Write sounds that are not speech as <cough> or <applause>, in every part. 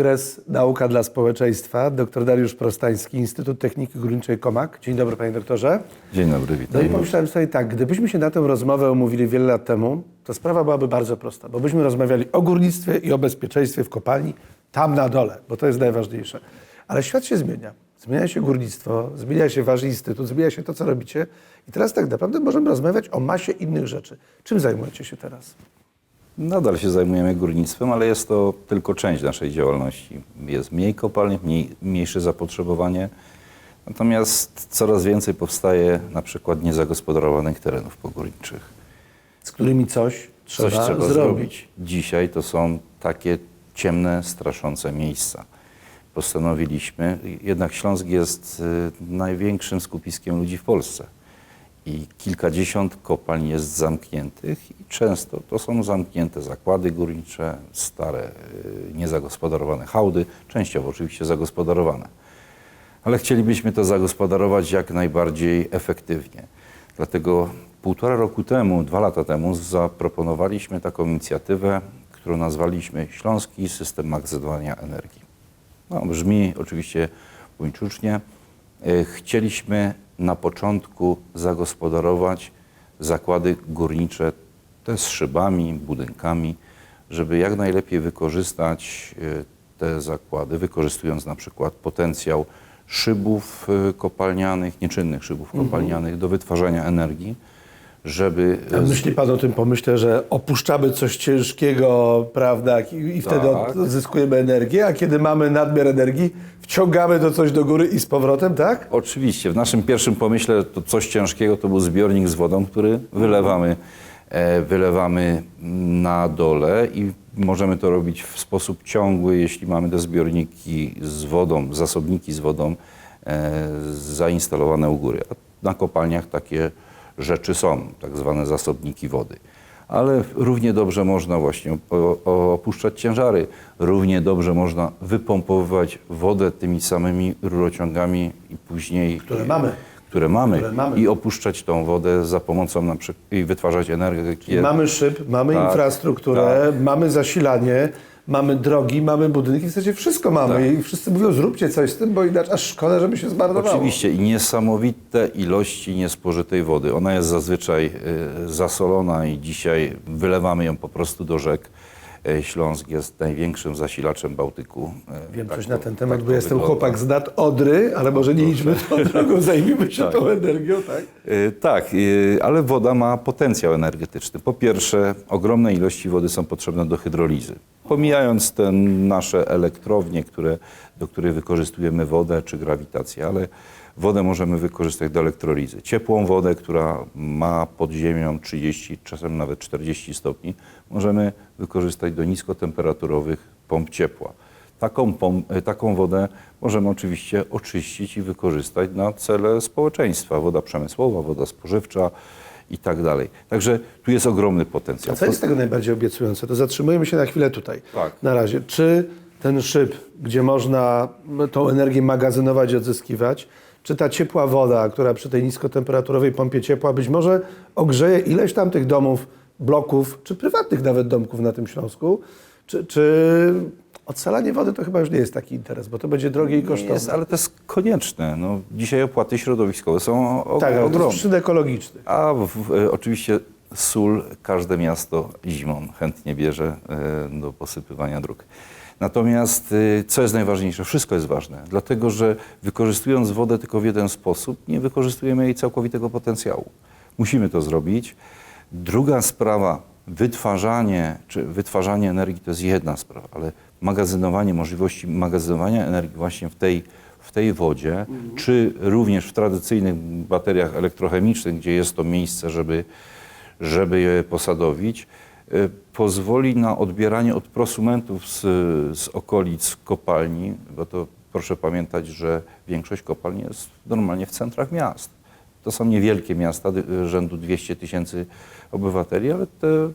Kongres Nauka dla Społeczeństwa. Dr Dariusz Prostański, Instytut Techniki Górniczej Komak. Dzień dobry, panie doktorze. Dzień dobry, No witam. i pomyślałem sobie tak, gdybyśmy się na tę rozmowę umówili wiele lat temu, to sprawa byłaby bardzo prosta, bo byśmy rozmawiali o górnictwie i o bezpieczeństwie w kopalni, tam na dole, bo to jest najważniejsze. Ale świat się zmienia. Zmienia się górnictwo, zmienia się wasz instytut, zmienia się to, co robicie. I teraz tak naprawdę możemy rozmawiać o masie innych rzeczy. Czym zajmujecie się teraz? Nadal się zajmujemy górnictwem, ale jest to tylko część naszej działalności. Jest mniej kopalni, mniej, mniejsze zapotrzebowanie, natomiast coraz więcej powstaje na przykład niezagospodarowanych terenów pogórniczych. Z którymi coś trzeba, Coś trzeba zrobić. zrobić. Dzisiaj to są takie ciemne, straszące miejsca. Postanowiliśmy, jednak Śląsk jest y, największym skupiskiem ludzi w Polsce. I kilkadziesiąt kopalń jest zamkniętych i często to są zamknięte zakłady górnicze, stare, y, niezagospodarowane hałdy, częściowo oczywiście zagospodarowane. Ale chcielibyśmy to zagospodarować jak najbardziej efektywnie. Dlatego półtora roku temu, dwa lata temu zaproponowaliśmy taką inicjatywę, którą nazwaliśmy Śląski System Magazynowania Energii. No, brzmi oczywiście buńczucznie. E, Chcieliśmy na początku zagospodarować zakłady górnicze, te z szybami, budynkami, żeby jak najlepiej wykorzystać e, te zakłady, wykorzystując na przykład potencjał szybów e, kopalnianych, nieczynnych szybów kopalnianych do wytwarzania energii, żeby A myśli pan o tym pomyśle, że opuszczamy coś ciężkiego, prawda, i, wtedy Tak. odzyskujemy energię, a kiedy mamy nadmiar energii, wciągamy to coś do góry i z powrotem, tak? Oczywiście. W naszym pierwszym pomyśle to coś ciężkiego to był zbiornik z wodą, który wylewamy, e, wylewamy na dole i możemy to robić w sposób ciągły, jeśli mamy te zbiorniki z wodą, zasobniki z wodą e, zainstalowane u góry. A na kopalniach takie rzeczy są, tak zwane zasobniki wody. Ale równie dobrze można właśnie opuszczać ciężary, równie dobrze można wypompowywać wodę tymi samymi rurociągami i później... Które mamy. Które mamy. Które mamy. I opuszczać tą wodę za pomocą na przykład i wytwarzać energię. Mamy szyb, mamy Tak, infrastrukturę, mamy zasilanie, mamy drogi, mamy budynki, w zasadzie wszystko mamy Tak. i wszyscy mówią, zróbcie coś z tym, bo inaczej aż szkoda, żeby się zmarnowało. Oczywiście i niesamowite ilości niespożytej wody. Ona jest zazwyczaj y, zasolona i dzisiaj wylewamy ją po prostu do rzek. Y, Śląsk jest największym zasilaczem Bałtyku. Y, Wiem tak coś na ten temat, tak bo jestem wygląda. chłopak z nad Odry, ale może nie idźmy tą <laughs> drogą, zajmijmy się Tak. tą energią, tak? Y, Tak, ale woda ma potencjał energetyczny. Po pierwsze, ogromne ilości wody są potrzebne do hydrolizy. Pomijając te nasze elektrownie, które, do których wykorzystujemy wodę czy grawitację, ale wodę możemy wykorzystać do elektrolizy. Ciepłą wodę, która ma pod ziemią 30, czasem nawet 40 stopni, możemy wykorzystać do niskotemperaturowych pomp ciepła. Taką, e, taką wodę możemy oczywiście oczyścić i wykorzystać na cele społeczeństwa. Woda przemysłowa, woda spożywcza i tak dalej. Także tu jest ogromny A potencjał. co jest tego najbardziej obiecujące? To zatrzymujemy się na chwilę tutaj. Tak. Na razie. Czy ten szyb, gdzie można tą energię magazynować i odzyskiwać, czy ta ciepła woda, która przy tej niskotemperaturowej pompie ciepła być może ogrzeje ileś tam tych domów, bloków, czy prywatnych nawet domków na tym Śląsku, czy, czy odsalanie wody to chyba już nie jest taki interes, bo to będzie drogie i kosztowne. jest, ale to jest konieczne. No, dzisiaj opłaty środowiskowe są o, tak, ale to ogromne. jest przyczyn ekologicznych. A w, w, e, oczywiście sól każde miasto zimą chętnie bierze e, do posypywania dróg. Natomiast e, co jest najważniejsze? Wszystko jest ważne, dlatego że wykorzystując wodę tylko w jeden sposób, nie wykorzystujemy jej całkowitego potencjału. Musimy to zrobić. Druga sprawa, wytwarzanie, czy wytwarzanie energii to jest jedna sprawa, ale magazynowanie, możliwości magazynowania energii właśnie w tej, w tej wodzie, czy również w tradycyjnych bateriach elektrochemicznych, gdzie jest to miejsce, żeby, żeby je posadowić, y, pozwoli na odbieranie od prosumentów z, z okolic kopalni, bo to proszę pamiętać, że większość kopalni jest normalnie w centrach miast. To są niewielkie miasta dy- rzędu 200 tysięcy obywateli, ale te y,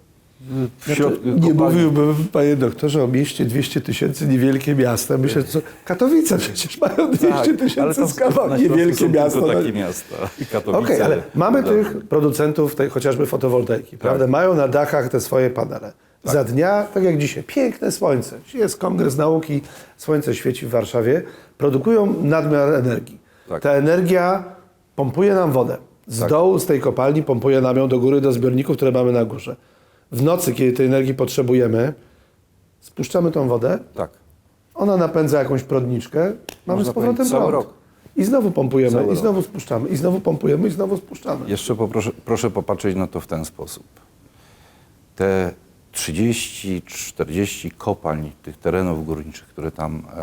Znaczy, nie mówiłbym, panie doktorze, o mieście 200 tysięcy, niewielkie miasta. Myślę, że Katowice przecież mają 200 Tak, tysięcy z kawałek, niewielkie. Tylko no. takie miasta. Katowice. Okej, ale mamy tych producentów tej chociażby fotowoltaiki, Tak. prawda? Mają na dachach te swoje panele. Za dnia, tak jak dzisiaj, piękne słońce. Dzisiaj jest kongres nauki, słońce świeci w Warszawie. Produkują nadmiar energii. Tak. Ta energia pompuje nam wodę. Z Tak. dołu, z tej kopalni pompuje nam ją do góry, do zbiorników, które mamy na górze. W nocy, kiedy tej energii potrzebujemy, spuszczamy tą wodę, Tak. ona napędza jakąś prodniczkę, mamy Można z powrotem cały rok. I znowu pompujemy, Cały i rok. znowu spuszczamy, i znowu pompujemy, i znowu spuszczamy. Jeszcze poproszę, proszę popatrzeć na to w ten sposób. Te 30-40 kopalń tych terenów górniczych, które tam, e,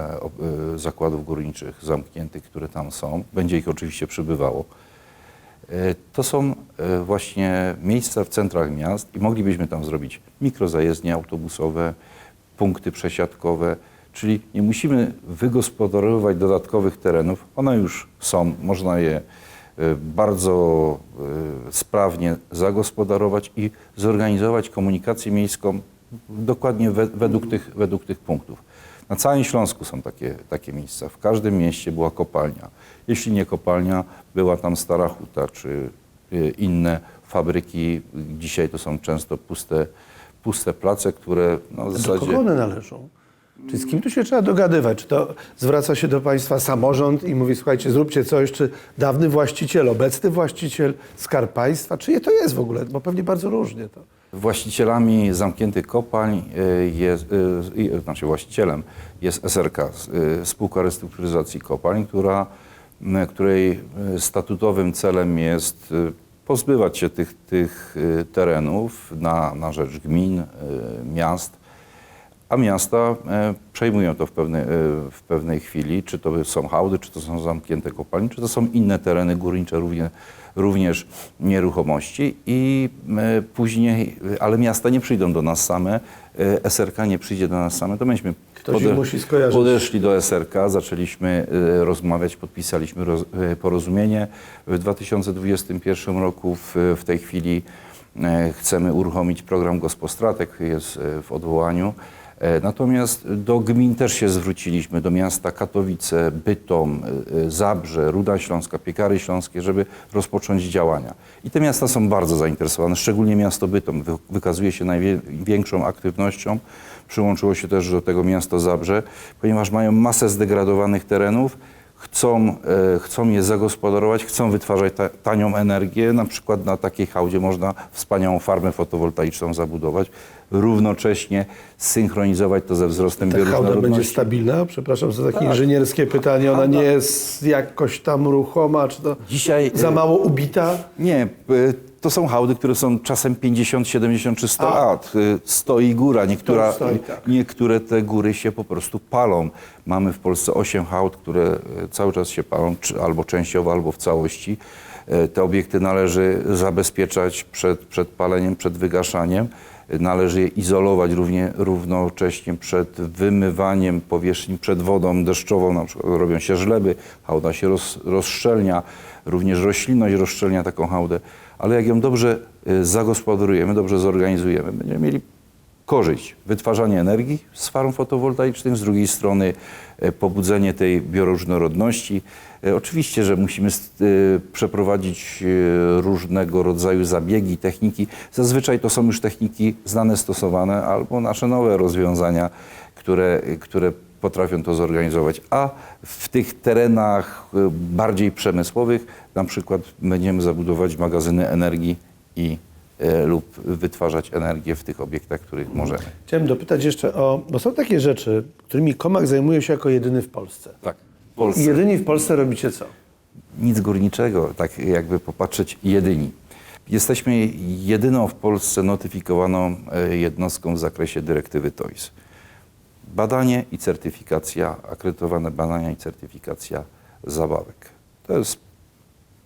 e, zakładów górniczych zamkniętych, które tam są, będzie ich oczywiście przybywało. E, To są właśnie miejsca w centrach miast i moglibyśmy tam zrobić mikrozajezdnie autobusowe, punkty przesiadkowe, czyli nie musimy wygospodarowywać dodatkowych terenów. One już są, można je bardzo e, sprawnie zagospodarować i zorganizować komunikację miejską dokładnie we, według, tych, według tych punktów. Na całym Śląsku są takie, takie miejsca. W każdym mieście była kopalnia. Jeśli nie kopalnia, była tam stara huta czy y, inne fabryki. Dzisiaj to są często puste, puste place, które no, w Do zasadzie... kogo one należą? Czy z kim tu się trzeba dogadywać? Czy to zwraca się do państwa samorząd i mówi, słuchajcie, zróbcie coś, czy dawny właściciel, obecny właściciel, skarb państwa? Czyje to jest w ogóle? Bo pewnie bardzo różnie to. Właścicielami zamkniętych kopalń y, jest, y, y, znaczy właścicielem jest SRK, Spółka Restrukturyzacji Kopalń, która, której statutowym celem jest pozbywać się tych, tych terenów na, na rzecz gmin, miast, a miasta e, przejmują to w pewnej, e, w pewnej chwili, czy to są hałdy, czy to są zamknięte kopalnie, czy to są inne tereny górnicze, równie, również nieruchomości i e, później, ale miasta nie przyjdą do nas same, SRK nie przyjdzie do nas same, to myśmy skojarzyć. podeszli do SRK, zaczęliśmy rozmawiać, podpisaliśmy roz, porozumienie w 2021 roku, w, w tej chwili chcemy uruchomić program Gospodratek, jest w odwołaniu. E, Natomiast do gmin też się zwróciliśmy, do miasta Katowice, Bytom, e, e, Zabrze, Ruda Śląska, Piekary Śląskie, żeby rozpocząć działania. I te miasta są bardzo zainteresowane, szczególnie miasto Bytom wy- wykazuje się największą aktywnością. Przyłączyło się też do tego miasto Zabrze, ponieważ mają masę zdegradowanych terenów, chcą, e, chcą je zagospodarować, chcą wytwarzać ta, tanią energię. Na przykład na takiej hałdzie można wspaniałą farmę fotowoltaiczną zabudować, równocześnie synchronizować to ze wzrostem Ta hałda będzie bioróżnorodności. stabilna? Przepraszam za takie Tak. inżynierskie pytanie. Ona nie jest jakoś tam ruchoma, czy to Dzisiaj za e, mało ubita? Nie, to są hałdy, które są czasem 50, 70 czy 100 A. lat. Y, Stoi góra, niektóra, stoi, tak. niektóre te góry się po prostu palą. Mamy w Polsce 8 hałd, które y, cały czas się palą, albo częściowo, albo w całości. Y, Te obiekty należy zabezpieczać przed, przed paleniem, przed wygaszaniem. Należy je izolować równie, równocześnie przed wymywaniem powierzchni, przed wodą deszczową. Na przykład robią się żleby, hałda się roz, rozszczelnia, również roślinność rozszczelnia taką hałdę. Ale jak ją dobrze y, zagospodarujemy, dobrze zorganizujemy, będziemy mieli korzyść, wytwarzanie energii z farm fotowoltaicznych, z drugiej strony e, pobudzenie tej bioróżnorodności. E, Oczywiście, że musimy e, przeprowadzić różnego rodzaju zabiegi, techniki. Zazwyczaj to są już techniki znane, stosowane albo nasze nowe rozwiązania, które, które potrafią to zorganizować. A w tych terenach e, bardziej przemysłowych na przykład będziemy zabudować magazyny energii i e, lub wytwarzać energię w tych obiektach, których możemy. Chciałem dopytać jeszcze o... Bo są takie rzeczy, którymi Komak zajmuje się jako jedyny w Polsce. Tak. W I Polsce jedyni w Polsce robicie co? nic górniczego, tak jakby popatrzeć jedyni. Jesteśmy jedyną w Polsce notyfikowaną e, jednostką w zakresie dyrektywy TOIS. Badanie i certyfikacja, akredytowane badania i certyfikacja zabawek. To jest,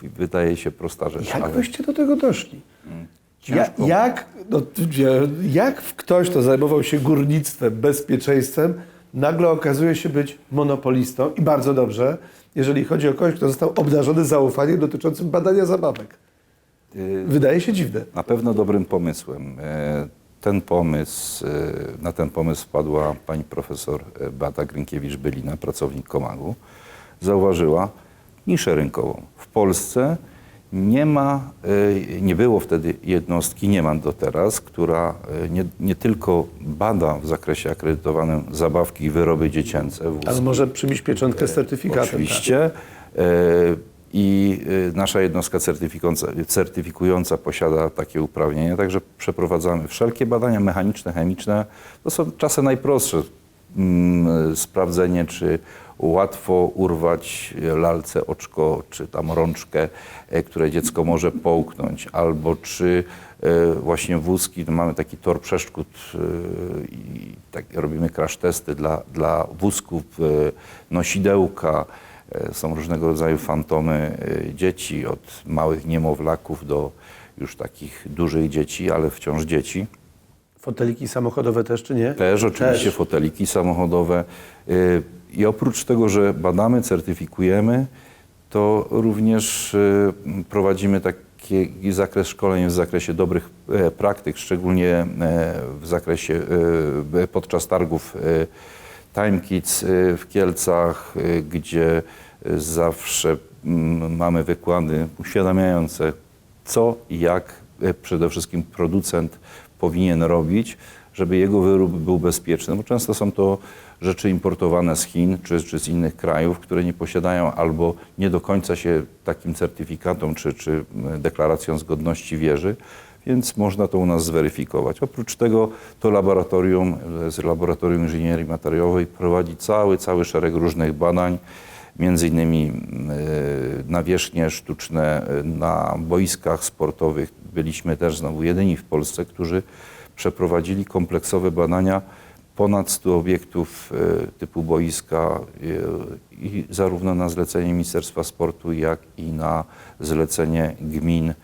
wydaje się, prosta rzecz, Jak ale wyście do tego doszli? Ja, ciężko. jak, no, jak ktoś, kto zajmował się górnictwem, bezpieczeństwem, nagle okazuje się być monopolistą i bardzo dobrze, jeżeli chodzi o kogoś, kto został obdarzony zaufaniem dotyczącym badania zabawek. Y, Wydaje się dziwne. Na pewno dobrym pomysłem. E, Ten pomysł, e, na ten pomysł wpadła pani profesor e, Beata Grynkiewicz-Bylina, pracownik Komagu. Zauważyła niszę rynkową w Polsce Nie ma, y, nie było wtedy jednostki, nie ma do teraz, która y, nie, nie tylko bada w zakresie akredytowanym zabawki i wyroby dziecięce, wózki, Ale może przybić pieczątkę z certyfikatem. Oczywiście. E, I e, nasza jednostka certyfikująca, posiada takie uprawnienia, także przeprowadzamy wszelkie badania mechaniczne, chemiczne. To są czasem najprostsze. Mm, Sprawdzenie, czy łatwo urwać lalce oczko, czy tam rączkę, e, które dziecko może połknąć, albo czy e, właśnie wózki, no mamy taki tor przeszkód e, i tak robimy crash testy dla, dla wózków, nosidełka, Są różnego rodzaju fantomy e, dzieci, od małych niemowlaków do już takich dużych dzieci, ale wciąż dzieci. Foteliki samochodowe też, czy nie? Też oczywiście foteliki samochodowe. Y, I oprócz tego, że badamy, certyfikujemy, to również prowadzimy taki zakres szkoleń w zakresie dobrych e, praktyk, szczególnie e, w zakresie e, podczas targów e, Time Kids e, w Kielcach, e, gdzie zawsze mm, mamy wykłady uświadamiające, co i jak e, przede wszystkim producent powinien robić, żeby jego wyrób był bezpieczny, bo często są to rzeczy importowane z Chin czy, czy z innych krajów, które nie posiadają albo nie do końca się takim certyfikatom czy, czy deklaracją zgodności wierzy, więc można to u nas zweryfikować. Oprócz tego to laboratorium, z Laboratorium Inżynierii Materiałowej prowadzi cały, cały szereg różnych badań, między innymi e, nawierzchnie sztuczne e, na boiskach sportowych. Byliśmy też znowu jedyni w Polsce, którzy przeprowadzili kompleksowe badania ponad 100 obiektów e, typu boiska e, i zarówno na zlecenie Ministerstwa Sportu, jak i na zlecenie gmin.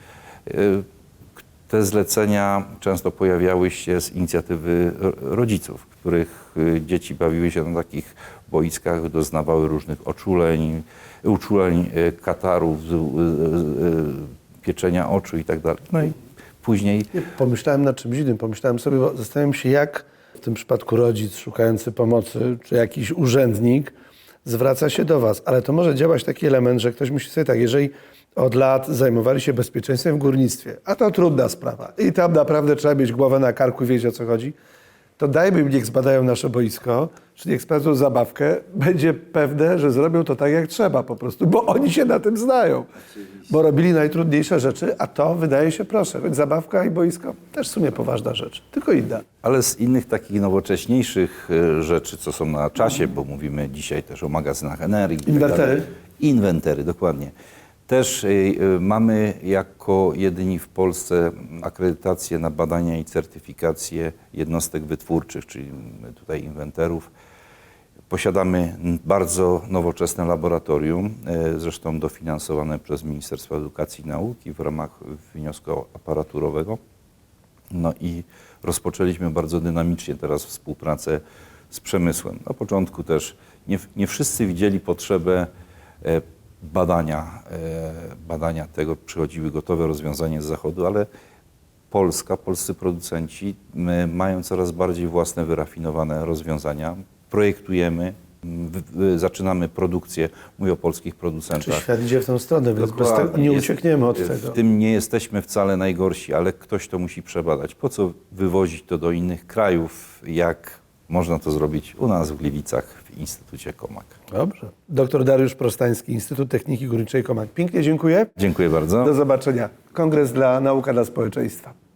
Te zlecenia często pojawiały się z inicjatywy ro- rodziców, których y, dzieci bawiły się na takich boiskach, doznawały różnych oczuleń, uczuleń, y, katarów, y, pieczenia oczu i tak. No i później Nie, Pomyślałem nad czymś innym. Pomyślałem sobie, bo zastanawiam się, jak w tym przypadku rodzic szukający pomocy, czy jakiś urzędnik zwraca się do Was. Ale to może działać taki element, że ktoś myśli sobie tak, jeżeli od lat zajmowali się bezpieczeństwem w górnictwie, a to trudna sprawa i tam naprawdę trzeba mieć głowę na karku i wiedzieć o co chodzi, to dajmy im, niech zbadają nasze boisko, czy niech sprawdzą zabawkę, będzie pewne, że zrobią to tak jak trzeba po prostu, bo oni się na tym znają. Bo robili najtrudniejsze rzeczy, a to wydaje się proste. Więc zabawka i boisko też w sumie poważna rzecz, tylko inna. Ale z innych takich nowocześniejszych e, rzeczy, co są na czasie, bo mówimy dzisiaj też o magazynach energii. tak Inwertery? dalej. Inwentery, dokładnie. Też e, e, mamy jako jedyni w Polsce akredytację na badania i certyfikację jednostek wytwórczych, czyli tutaj inwenterów. Posiadamy bardzo nowoczesne laboratorium, e, zresztą dofinansowane przez Ministerstwo Edukacji i Nauki w ramach wniosku aparaturowego. No i rozpoczęliśmy bardzo dynamicznie teraz współpracę z przemysłem. Na początku też nie, nie wszyscy widzieli potrzebę e, badania, e, badania tego. Przychodziły gotowe rozwiązania z zachodu, ale Polska, polscy producenci mają coraz bardziej własne wyrafinowane rozwiązania. Projektujemy, w- w- zaczynamy produkcję, mówię o polskich Czy producentach. świat idzie w tą stronę, więc tego nie uciekniemy od w tego. tym nie jesteśmy wcale najgorsi, ale ktoś to musi przebadać. Po co wywozić to do innych krajów, jak można to zrobić u nas w Gliwicach w Instytucie Komak. Dobrze. Doktor Dariusz Prostański, Instytut Techniki Górniczej Komak. Pięknie dziękuję. Dziękuję bardzo. Do zobaczenia. Kongres dla Nauka dla Społeczeństwa.